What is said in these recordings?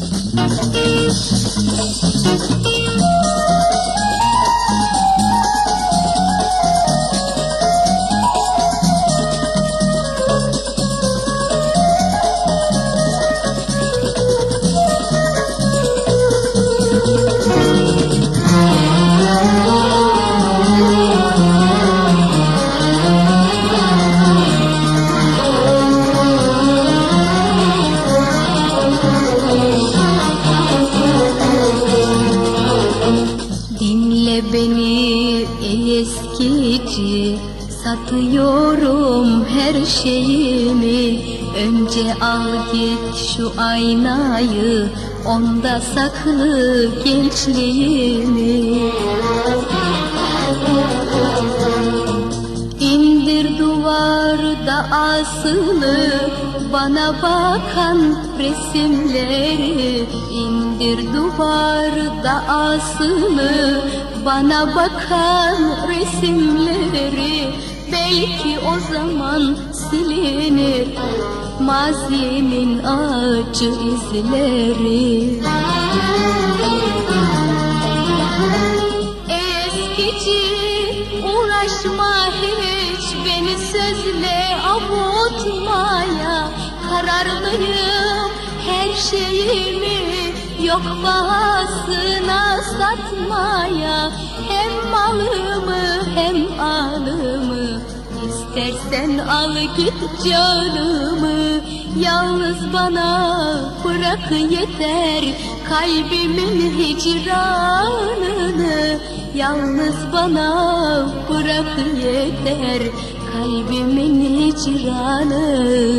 Thank you. Beni ey eskici Satıyorum her şeyimi. Önce al git şu aynayı Onda saklı gençliğimi. İndir duvarda asılı bana bakan resimleri. İndir duvarda asılı bana bakan resimleri Belki o zaman silinir. Mazimin acı izleri. Eskici uğraşma hiç beni sözle avutmaya. Kararlıyım her şeyimi yok pahasına satmaya Hem malımı hem anımı İstersen al git canımı Yalnız bana bırak yeter. Kalbimin hicranını Yalnız bana bırak yeter. Kalbimin hicranını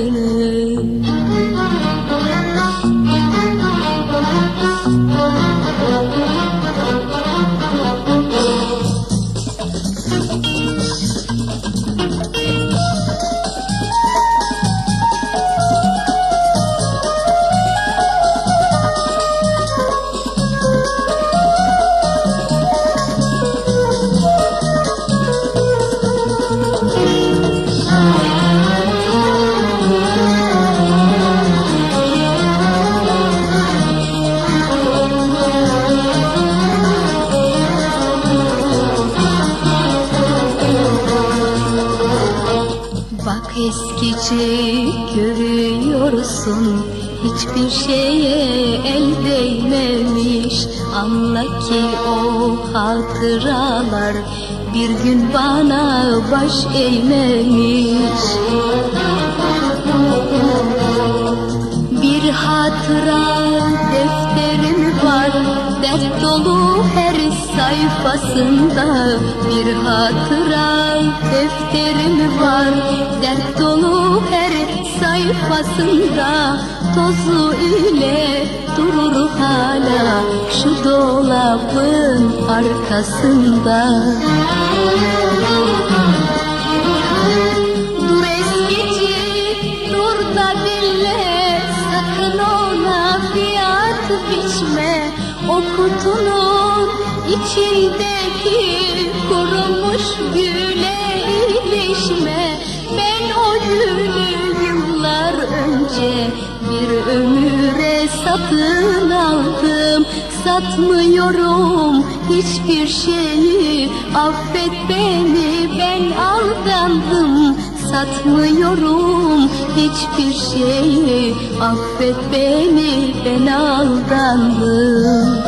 eskici görüyorsun Hiçbir şeye el değmemiş. Anla ki o hatıralar Bir gün bana baş eğmemiş. Bir hatıra defterim var Dert dolu her sayfasında. Bir hatıra defterim var Dert dolu her sayfasında. Tozu ile durur hala Şu dolabın arkasında. Dur eskici, dur da dinle. Sakın ona fiyat biçme. O kutunun içindeki önce bir ömüre satın aldım. Satmıyorum hiçbir şeyi. Affet beni ben aldandım. Satmıyorum hiçbir şeyi. Affet beni ben aldandım